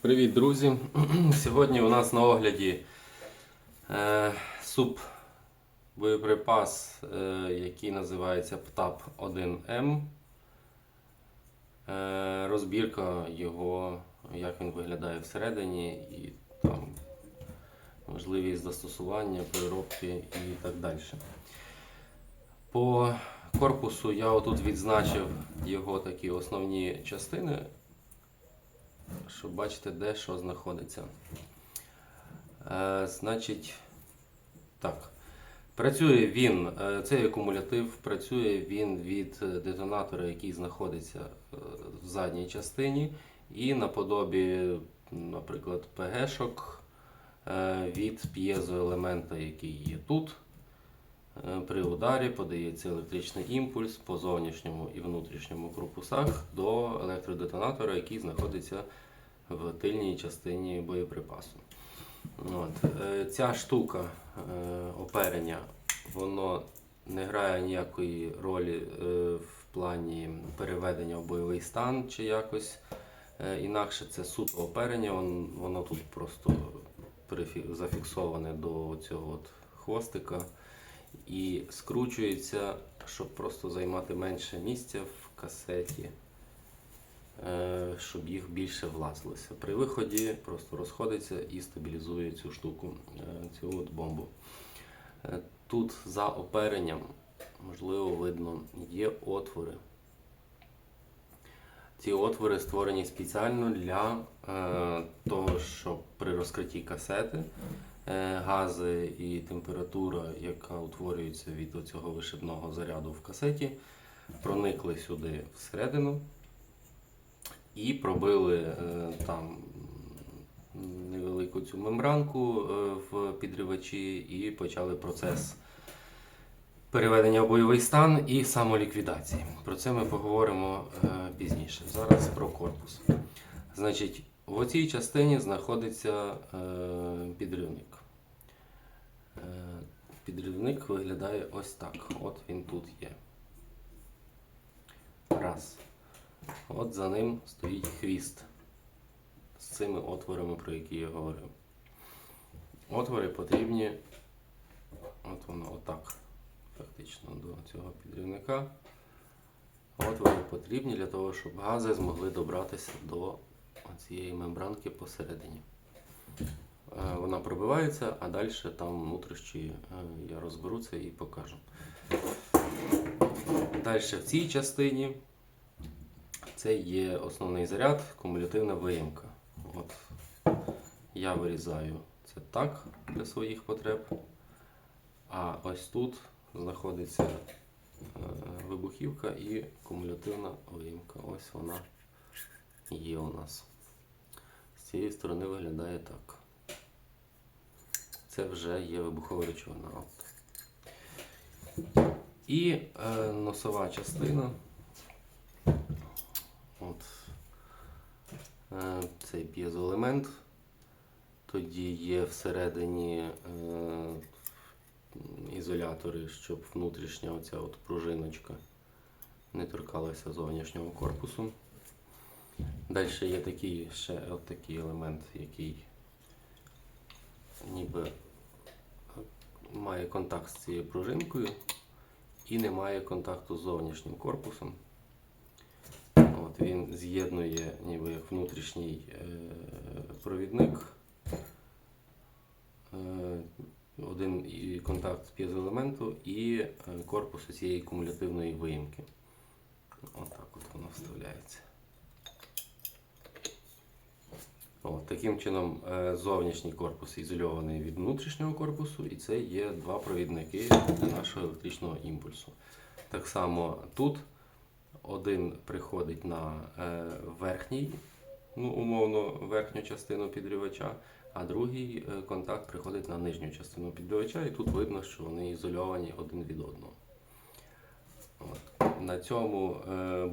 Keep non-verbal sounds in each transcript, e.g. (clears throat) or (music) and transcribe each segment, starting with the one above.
Привіт, друзі! (clears throat) Сьогодні у нас на огляді е, суп боєприпас, е, який називається ПТАП 1М. Е, розбірка його, як він виглядає всередині, і там можливість застосування, переробки і так далі. По корпусу я отут відзначив його такі основні частини щоб бачити, де що знаходиться. Е, значить, так. Працює він, е, цей акумулятив, працює він від детонатора, який знаходиться е, в задній частині, і наподобі, наприклад, ПГшок е, від п'єзоелемента, який є тут. Е, При ударі подається електричний імпульс по зовнішньому і внутрішньому корпусах до електродетонатора, який знаходиться в тильній частині боєприпасу. От. е, Ця штука е, оперення, воно не грає ніякої ролі в плані переведення в бойовий стан чи якось інакше. Це суто оперення, воно тут просто зафіксоване до цього от хвостика і скручується, щоб просто займати менше місця в касеті, е, щоб їх більше влазилося. При виході просто розходиться і стабілізує цю штуку, е, цю от бомбу. Е, Тут за оперенням, можливо, видно, є отвори. Ці отвори створені спеціально для е, того, щоб при розкритті касети гази і температура, яка утворюється від цього вишибного заряду в касеті, проникли сюди всередину і пробили е, там невелику цю мембранку е, в підривачі і почали процес переведення в бойовий стан і самоліквідації. Про це ми поговоримо е, пізніше. Зараз про корпус. Значить, в цій частині знаходиться е, підривник. Е, підривник виглядає ось так. От він тут є. Раз. От за ним стоїть хвіст з цими отворами, про які я говорив. Отвори потрібні. От воно отак фактично до цього підрівника. Отвори потрібні для того, щоб гази змогли добратися до цієї мембранки посередині. Вона пробивається, а далі там внутрішні е, я розберу це і покажу. Далі в цій частині це є основний заряд, кумулятивна виїмка. От я вирізаю це так для своїх потреб. А ось тут знаходиться е, вибухівка і кумулятивна виїмка. Ось вона є у нас. З цієї сторони виглядає так. Це вже є вибухова речовина. От. І е, носова частина. От. Е, цей п'єзоелемент. Тоді є всередині е, ізолятори, щоб внутрішня оця от пружиночка не торкалася зовнішнього корпусу. Далі є такий ще от такий елемент, який ніби має контакт з цією пружинкою і не має контакту з зовнішнім корпусом. От він з'єднує ніби як внутрішній е, провідник. Е, один контакт з п'єзоелементу і е, корпусу цієї кумулятивної виїмки. Отак от воно вставляється. От, таким чином е, зовнішній корпус ізольований від внутрішнього корпусу, і це є два провідники нашого електричного імпульсу. Так само тут один приходить на е, верхній, ну, умовно, верхню частину підривача, а другий е, контакт приходить на нижню частину підривача, і тут видно, що вони ізольовані один від одного. От. На цьому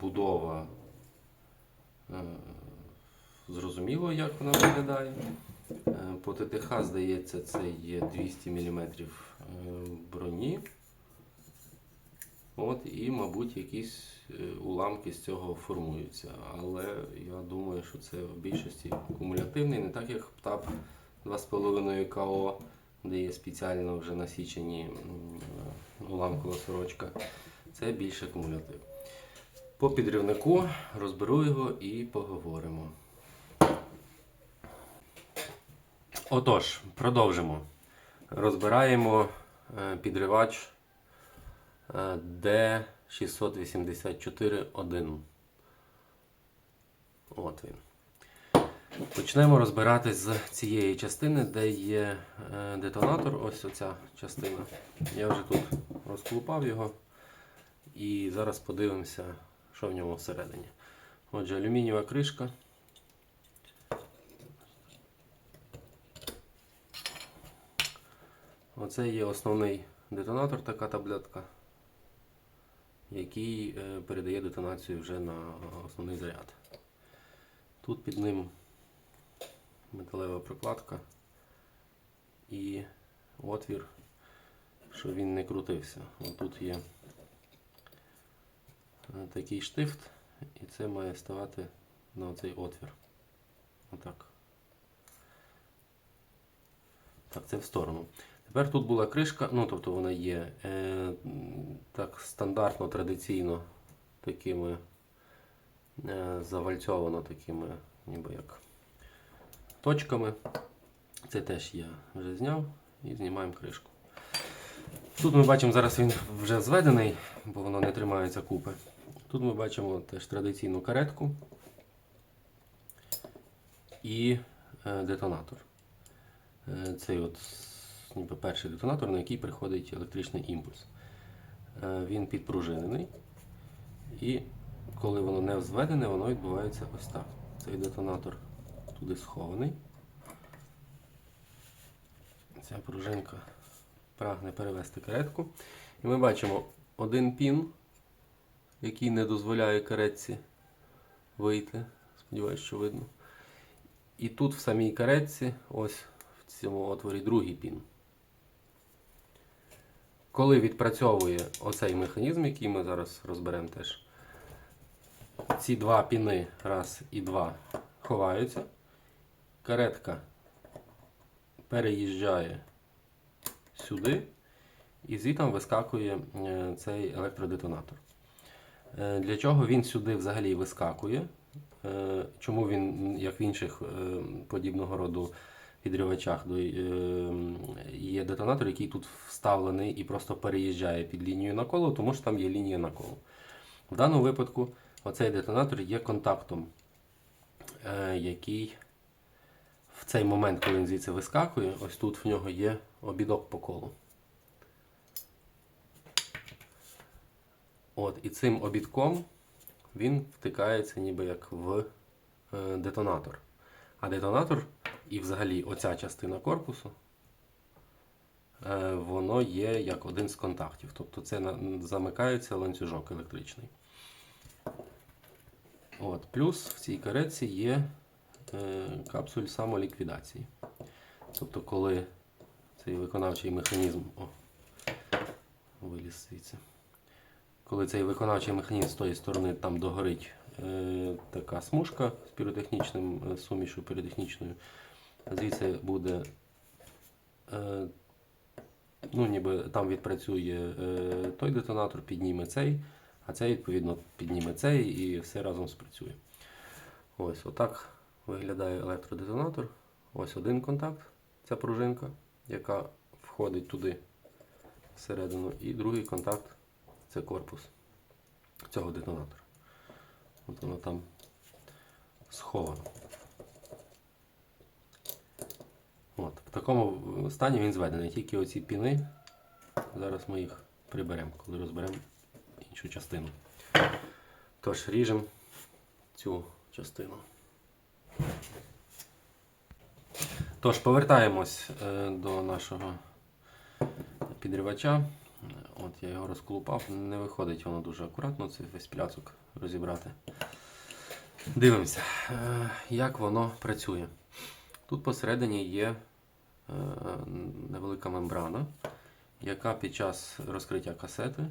будова зрозуміло, як вона виглядає. Е, По ТТХ, здається, це є 200 мм броні. От, і, мабуть, якісь е, уламки з цього формуються. Але я думаю, що це в більшості кумулятивний, не так як ПТАП 2,5 КО, де є спеціально вже насічені е, уламкова сорочка. Це більше кумулятив. По підривнику розберу його і поговоримо. Отож, продовжимо. Розбираємо е, підривач е, D684-1. От він. Почнемо розбиратись з цієї частини, де є е, детонатор. Ось оця частина. Я вже тут розклупав його. І зараз подивимося, що в ньому всередині. Отже, алюмінієва кришка. Оце є основний детонатор, така таблетка, який е, передає детонацію вже на основний заряд. Тут під ним металева прокладка і отвір, щоб він не крутився. Тут є е, такий штифт, і це має ставати на цей отвір. Отак. Так, це в сторону. Тепер тут була кришка, ну тобто вона є е, так стандартно, традиційно такими е, завальцьовано такими, ніби як точками. Це теж я вже зняв і знімаємо кришку. Тут ми бачимо, зараз він вже зведений, бо воно не тримається купи. Тут ми бачимо теж традиційну каретку і е, детонатор. Е, Цей от ніби перший детонатор, на який приходить електричний імпульс. Е, Він підпружинений. І коли воно не взведене, воно відбувається ось так. Цей детонатор туди схований. Ця пружинка прагне перевести каретку. І ми бачимо один пін, який не дозволяє каретці вийти. Сподіваюсь, що видно. І тут в самій каретці, ось в цьому отворі другий пін. Коли відпрацьовує оцей механізм, який ми зараз розберемо теж, ці два піни, раз і два, ховаються. Каретка переїжджає сюди, і звідти вискакує е, цей електродетонатор. Е, Для чого він сюди взагалі вискакує? Е, Чому він, як в інших подібного роду підривачах, е, є детонатор, який тут вставлений і просто переїжджає під лінію наколу, тому що там є лінія наколу. В даному випадку оцей детонатор є контактом, е, який в цей момент, коли він звідси вискакує, ось тут в нього є обідок по колу. От, і цим обідком він втикається ніби як в е, детонатор. А детонатор і взагалі оця частина корпусу, е, воно є як один з контактів. Тобто це замикається ланцюжок електричний. От, плюс в цій каретці є е, капсуль самоліквідації. Тобто, коли цей виконавчий механізм. О, виліз звідси. Коли цей виконавчий механізм з тої сторони там догорить е, така смужка з піротехнічним е, піротехнічною, звідси буде. Е, ну, ніби там відпрацює е, той детонатор, підніме цей, а цей, відповідно, підніме цей і все разом спрацює. Ось отак виглядає електродетонатор. Ось один контакт, ця пружинка, яка входить туди всередину, і другий контакт це корпус цього детонатора. От воно там сховано. От, в такому стані він зведений. Тільки оці піни. Зараз ми їх приберемо, коли розберемо іншу частину. Тож, ріжемо цю частину. Тож, повертаємось е, до нашого підривача. От я його розколупав, не виходить воно дуже акуратно, це весь пляцок розібрати. Дивимося, е, як воно працює. Тут посередині є невелика мембрана, яка під час розкриття касети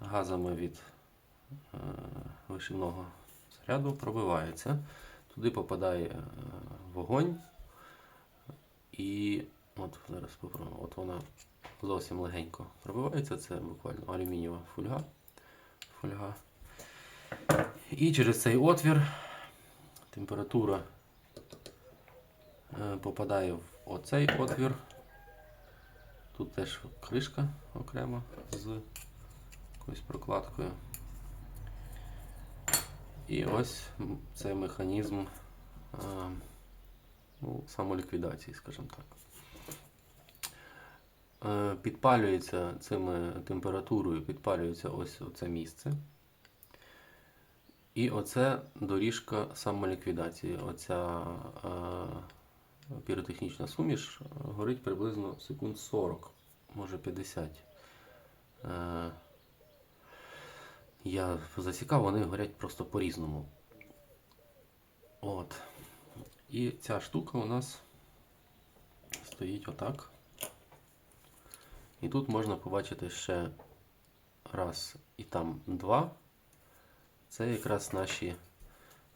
газами від е, вишивного заряду пробивається. Туди попадає е, вогонь. І от зараз попробуємо. От вона зовсім легенько пробивається. Це буквально алюмінієва фольга. фольга. І через цей отвір температура е, попадає в оцей отвір. Тут теж кришка окрема з якоюсь прокладкою. І ось цей механізм е, ну, самоліквідації, скажімо так. Е, Підпалюється цими температурою, підпалюється ось це місце. І оце доріжка самоліквідації. Оця е, піротехнічна суміш е, горить приблизно секунд 40, може 50. Е, я засікав, вони горять просто по-різному. От. І ця штука у нас стоїть отак. І тут можна побачити ще раз і там два. Це якраз наші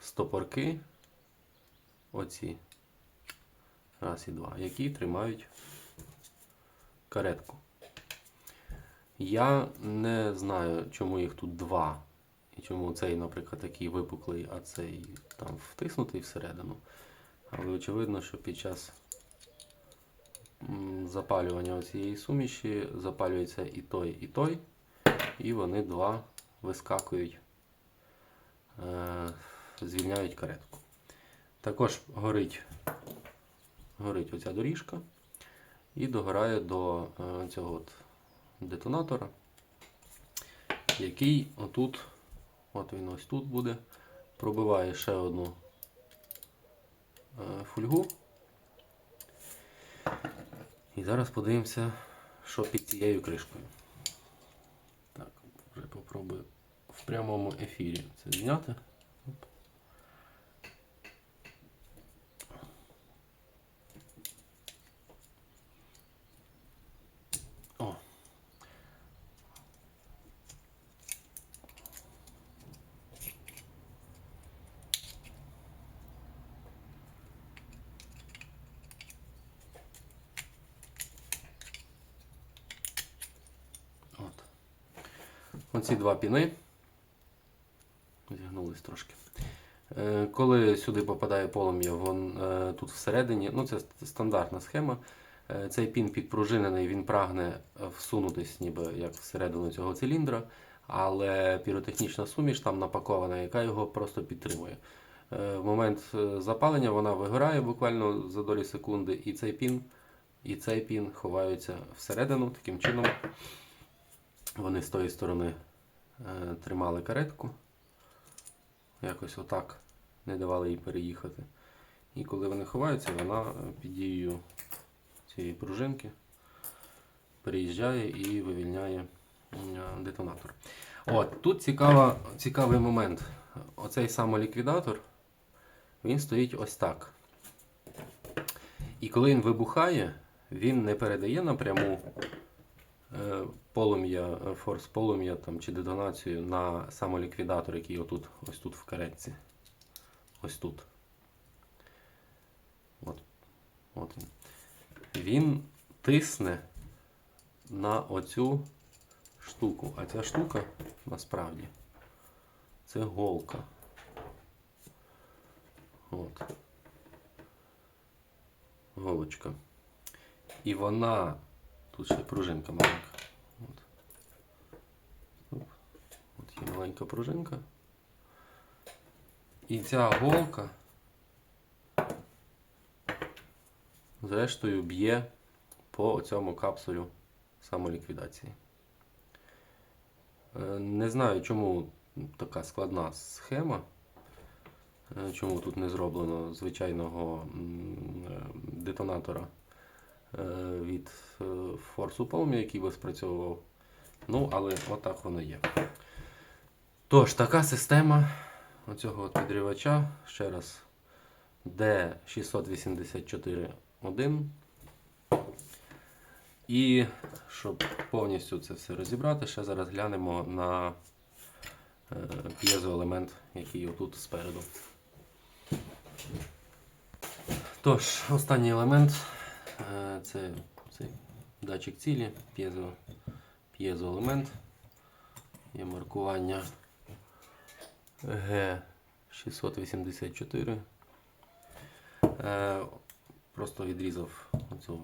стопорки, оці раз і два, які тримають каретку. Я не знаю, чому їх тут два. І чому цей, наприклад, такий випуклий, а цей там втиснутий всередину. Але очевидно, що під час запалювання цієї суміші запалюється і той, і той, і вони два вискакують, е, звільняють каретку. Також горить, горить оця доріжка і догорає до е, цього от детонатора, який отут, от він ось тут буде, пробиває ще одну е, фольгу. І зараз подивимося, що під цією кришкою. Так, вже попробую в прямому ефірі це зняти. Оці два піни. Зігнулись трошки. Е, Коли сюди попадає полум'я, е, тут всередині, ну це стандартна схема. Е, Цей пін підпружинений, він прагне всунутись ніби як всередину цього циліндра, але піротехнічна суміш там напакована, яка його просто підтримує. В момент запалення вона вигорає буквально за долі секунди, і цей пін, і цей пін ховаються всередину таким чином. Вони з тої сторони тримали каретку. Якось отак не давали їй переїхати. І коли вони ховаються, вона е, під дією цієї пружинки переїжджає і вивільняє е, детонатор. От, тут цікава, цікавий момент. Оцей самоліквідатор, він стоїть ось так. І коли він вибухає, він не передає напряму е, полум'я, е, форс полум'я там, чи детонацію на самоліквідатор, який отут, ось тут в каретці. Ось тут. От, от він. Він тисне на оцю штуку. А ця штука насправді це голка. От. Голочка. І вона. Тут ще пружинка маленька. От. От є маленька пружинка. І ця голка зрештою б'є по цьому капсулю самоліквідації. Е, Не знаю, чому така складна схема. Е, Чому тут не зроблено звичайного е, детонатора від е, форсу полум'я, який би спрацьовував. Ну, але отак воно є. Тож, така система оцього підривача, ще раз, D684-1. І щоб повністю це все розібрати, ще зараз глянемо на е, п'єзоелемент, який отут спереду. Тож, останній елемент е, це цей датчик цілі, п'єзо, п'єзоелемент. Є маркування Г684. Е, Просто відрізав оцю,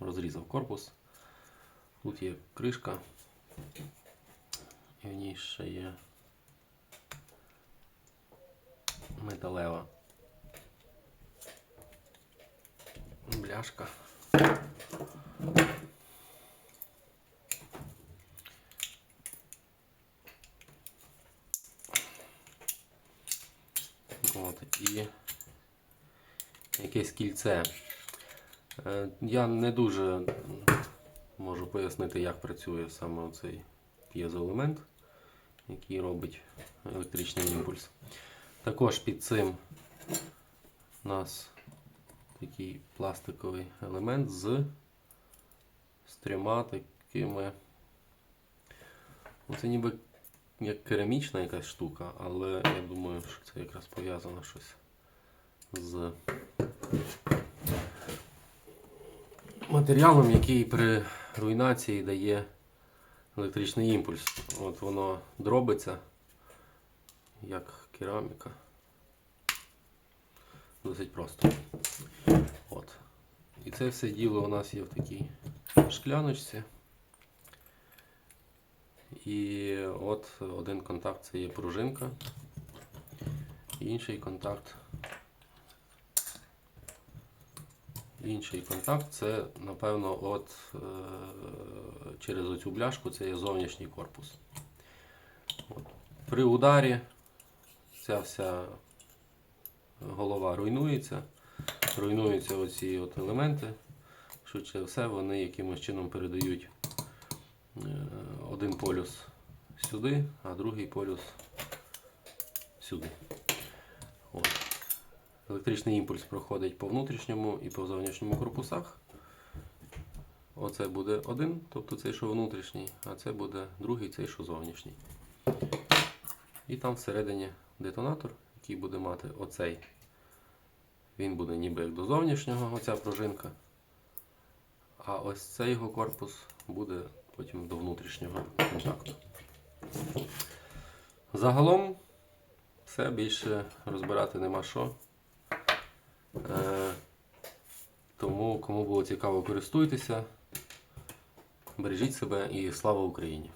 розрізав корпус. Тут є кришка. І в ній ще є металева бляшка. От, і якесь кільце. Е, Я не дуже можу пояснити, як працює саме цей п'єзоелемент, який робить електричний імпульс. Також під цим у нас такий пластиковий елемент з, з трьома такими. Ну, Це ніби як керамічна якась штука, але я думаю, що це якраз пов'язано щось з матеріалом, який при руйнації дає електричний імпульс. От воно дробиться, як кераміка. Досить просто. От. І це все діло у нас є в такій шкляночці. І от один контакт це є пружинка, інший контакт. Інший контакт це, напевно, от е, через оцю бляшку це є зовнішній корпус. От. При ударі ця вся голова руйнується, руйнуються оці от елементи. Швидше все, вони якимось чином передають е, один полюс сюди, а другий полюс сюди. От. Електричний імпульс проходить по внутрішньому і по зовнішньому корпусах. Оце буде один, тобто цей, що внутрішній, а це буде другий, цей, що зовнішній. І там всередині детонатор, який буде мати оцей. Він буде ніби як до зовнішнього, оця пружинка. А ось цей його корпус буде потім до внутрішнього контакту. Загалом все більше розбирати нема що. Е, тому, кому було цікаво, користуйтеся. Бережіть себе і слава Україні!